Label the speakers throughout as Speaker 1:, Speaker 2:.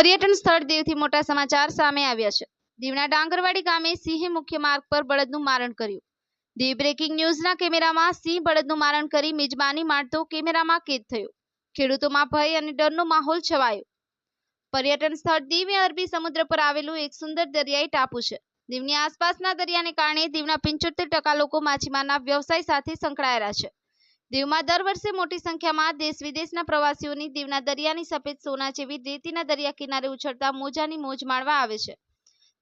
Speaker 1: પર્યટન સ્થળ દેવથી મોટા સમાચાર સામે આવ્યા છે. દીવના ડાંગરવાડી ગામે સિંહે મુખ્ય માર્ગ પર બળદનું મારણ કર્યું. દીવ બ્રેકિંગ ન્યૂઝના કેમેરામાં સિંહ બળદનું મારણ કરી મિજબાની મારતો કેમેરામાં કેદ થયો. ખેડૂતોમાં ભય અને ડરનો માહોલ છવાયો. પર્યટન સ્થળ દીવ એ અરબી સમુદ્ર પર આવેલું એક સુંદર દરિયાઈ ટાપુ છે. દીવની આસપાસના દરિયાને કારણે દીવના પંચોતેર ટકા લોકો માછીમારના વ્યવસાય સાથે સંકળાયેલા છે. દીવમાં દર વર્ષે મોટી સંખ્યામાં દેશ વિદેશના પ્રવાસીઓની દીવના દરિયાની સફેદ સોના જેવી રેતીના દરિયા કિનારે ઉછળતા મોજાની મોજ માણવા આવે છે.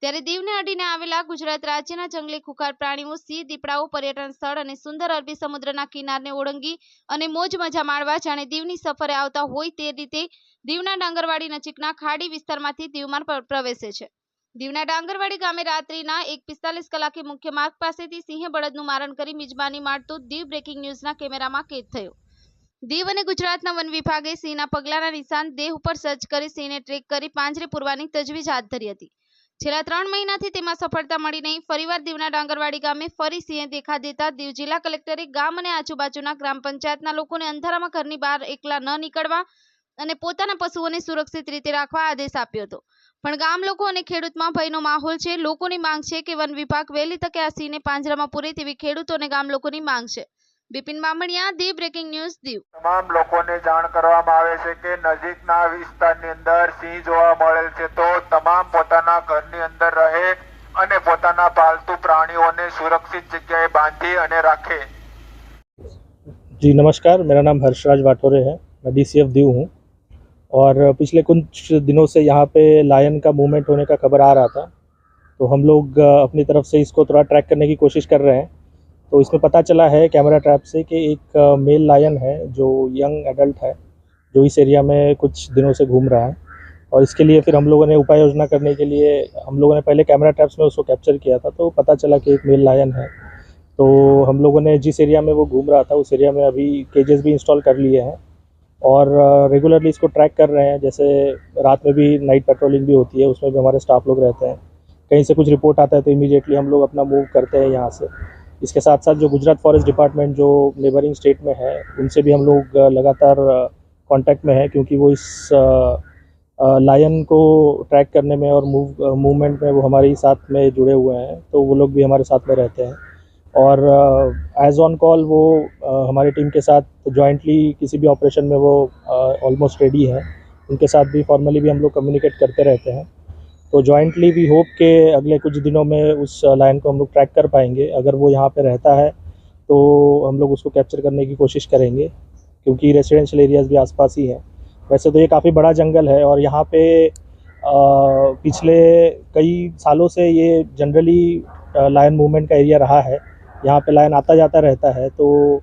Speaker 1: ત્યારે દીવને અડીને આવેલા ગુજરાત રાજ્યના જંગલી ખુખાર પ્રાણીઓ, સિંહ, દીપડાઓ, પર્યટન સ્થળ અને સુંદર અરબી સમુદ્રના કિનારને ઓળંગી અને મોજ મજા માણવા જાણે દીવની સફરે આવતા હોય તે રીતે દીવના ડાંગરવાડી નજીકના ખાડી વિસ્તારમાંથી દીવમાં પ્રવેશે છે. દીવના ડાંગરવાડી ગામે રાત્રિના એક પિસ્તાલીસ કલાકે મુખ્ય માર્ગ પાસેથી સિંહે બળદનું મારણ કરી મિજબાની મારતું દીવ બ્રેકિંગ ન્યૂઝના કેમેરામાં કેદ થયો. દીવ અને ગુજરાતના વન વિભાગે સિંહના પગલાના નિશાન દેહ ઉપર સર્ચ કરી સિંહને ટ્રેક કરી પાંજરે પૂરવાની તજવીજ હાથ ધરી હતી. છેલ્લા ત્રણ મહિનાથી તેમાં સફળતા મળી નહીં, ફરીવાર દીવના ડાંગરવાડી ગામે ફરી સિંહે દેખા દેતા દીવ જિલ્લા કલેક્ટરે ગામ અને આજુબાજુના ગ્રામ પંચાયતના લોકોને અંધારામાં ઘરની બહાર એકલા ન નીકળવા અને પોતાના પશુઓને સુરક્ષિત રીતે રાખવા આદેશ આપ્યો હતો પણ ગામ લોકો અને ખેડૂતમાં ભયનો માહોલ છે લોકોની માંગ છે કે વન વિભાગ વહેલી તકે આ સિંહને પાંજરામાં પૂરે તેવી ખેડૂતો અને ગામ લોકોની માંગ છે બિપિન બામણિયા દીવ બ્રેકિંગ ન્યૂઝ દીવ
Speaker 2: તમામ લોકોને જાણ કરવામાં આવે છે કે નજીકના વિસ્તારની અંદર સિંહ જોવા મળેલ છે તો તમામ પોતાના ઘરની અંદર રહે અને પોતાના પાલતુ પ્રાણીઓને सुरक्षित जगह बांधी અને રાખે
Speaker 3: जी नमस्कार मेरा नाम हर्षराज वाठोरे है मैं डी सी एफ दीव हूँ और पिछले कुछ दिनों से यहाँ पे लायन का मूवमेंट होने का खबर आ रहा था। तो हम लोग अपनी तरफ़ से इसको थोड़ा ट्रैक करने की कोशिश कर रहे हैं। तो इसमें पता चला है कैमरा ट्रैप से कि एक मेल लायन है जो यंग एडल्ट है, जो इस एरिया में कुछ दिनों से घूम रहा है। और इसके लिए फिर हम लोगों ने उपाय योजना करने के लिए, हम लोगों ने पहले कैमरा ट्रैप्स में उसको कैप्चर किया था तो पता चला कि एक मेल लायन है। तो हम लोगों ने जिस एरिया में वो घूम रहा था, उस एरिया में अभी केजेस भी इंस्टॉल कर लिए हैं। और रेगुलरली इसको ट्रैक कर रहे हैं। जैसे रात में भी नाइट पेट्रोलिंग भी होती है, उसमें भी हमारे स्टाफ लोग रहते हैं। कहीं से कुछ रिपोर्ट आता है तो इमीडिएटली हम लोग अपना मूव करते हैं यहाँ से। इसके साथ साथ जो गुजरात फॉरेस्ट डिपार्टमेंट जो नेबरिंग स्टेट में है, उनसे भी हम लोग लगातार कांटेक्ट में हैं क्योंकि वो इस लायन को ट्रैक करने में और मूव मूवमेंट में वो हमारे साथ में जुड़े हुए हैं। तो वो लोग भी हमारे साथ में रहते हैं। और एज ऑन कॉल वो अ, हमारी टीम के साथ जॉइंटली किसी भी ऑपरेशन में वो ऑलमोस्ट रेडी है। उनके साथ भी फॉर्मली भी हम लोग कम्युनिकेट करते रहते हैं। तो जॉइंटली वी होप के अगले कुछ दिनों में उस लाइन को हम लोग ट्रैक कर पाएँगे। अगर वो यहाँ पे रहता है तो हम लोग उसको कैप्चर करने की कोशिश करेंगे क्योंकि रेसिडेंशियल एरियाज़ भी आसपास ही हैं। वैसे तो ये काफ़ी बड़ा जंगल है और यहाँ पे अ, पिछले कई सालों से ये जनरली लायन मूवमेंट का एरिया रहा है। यहाँ पे लाइन आता जाता रहता है तो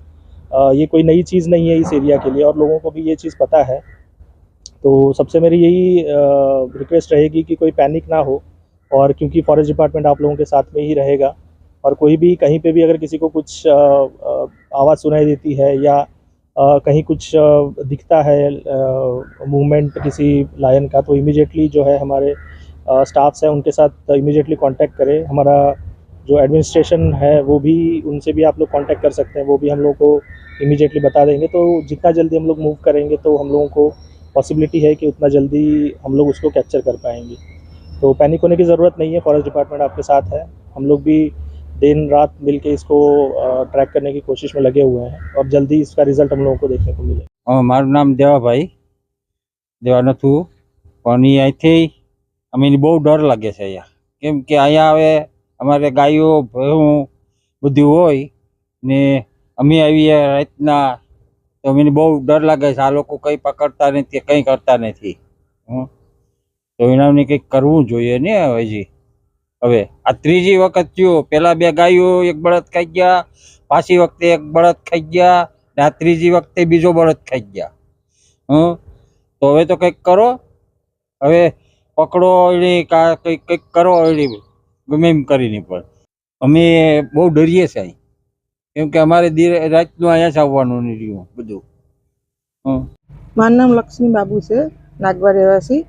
Speaker 3: ये कोई नई चीज़ नहीं है इस एरिया के लिए और लोगों को भी ये चीज़ पता है। तो सबसे मेरी यही रिक्वेस्ट रहेगी कि कोई पैनिक ना हो और क्योंकि फॉरेस्ट डिपार्टमेंट आप लोगों के साथ में ही रहेगा और कोई भी कहीं पे भी अगर किसी को कुछ आवाज़ सुनाई देती है या कहीं कुछ दिखता है मूवमेंट किसी लायन का तो इमीडिएटली जो है हमारे स्टाफ्स हैं उनके साथ इमीडिएटली कांटेक्ट करें। हमारा जो एडमिनिस्ट्रेशन है वो भी उनसे भी आप लोग कांटेक्ट कर सकते हैं वो भी हम लोग को इमीडिएटली बता देंगे तो जितना जल्दी हम लोग मूव करेंगे तो हम लोगों को पॉसिबिलिटी है कि उतना जल्दी हम लोग उसको कैप्चर कर पाएंगे तो पैनिक होने की ज़रूरत नहीं है फॉरेस्ट डिपार्टमेंट आपके साथ है हम लोग भी दिन रात मिल के इसको ट्रैक करने की कोशिश में लगे हुए हैं और जल्दी इसका रिजल्ट हम लोगों को देखने को मिलेगा
Speaker 4: અ, મારું નામ દેવાભાઈ દેવા નથુ પણ એ અહીંથી અમે બહુ ડર લાગે છે અહીંયા કેમ કે અહીંયા હવે અમારે ગાયો, ભેહું બધું હોય ને અમે આવીએ રાતના. તો અમને બહુ ડર લાગે છે, આ લોકો કંઈ પકડતા નથી, કંઈ કરતા નથી. તો એનાને કંઈક કરવું જોઈએ ને હજી. હવે, આ ત્રીજી વખત થયું. પેલા બે ગાયો એક બળદ ખાઈ ગયા, પાછી વખતે એક બળદ ખાઈ ગયા, ને આ ત્રીજી વખતે બીજો બળદ ખાઈ ગયા. હં તો હવે તો કંઈક કરો. હવે પકડો એની કંઈક કંઈક કરો એની. ગમે એમ કરીને પણ. અમે બહુ ડરીએ છીએ કેમ કે અમારે રાતનું અહીંયા જ આવવાનું નહીં રહ્યું બધું.
Speaker 5: મારું નામ લક્ષ્મી બાબુ છે, નાગવા રહેવાસી.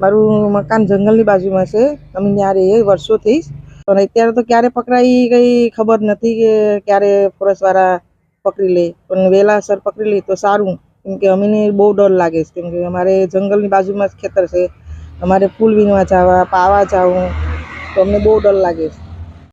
Speaker 5: મારું મકાન જંગલની બાજુમાં છે. અમે ત્યાં રહીએ થઈશ પણ અત્યારે તો ક્યારે પકડાઈ કંઈ ખબર નથી કે ક્યારે ફોરેસ્ટવાળા પકડી લે. પણ વહેલાસર પકડી લે તો સારું. કેમ કે અમને બહુ ડર લાગે છે. કેમ કે અમારે જંગલની બાજુમાં જ ખેતર છે. અમારે ફૂલ વીણવા જવા, પાવા જવું. તો અમને બહુ ડર લાગે છે.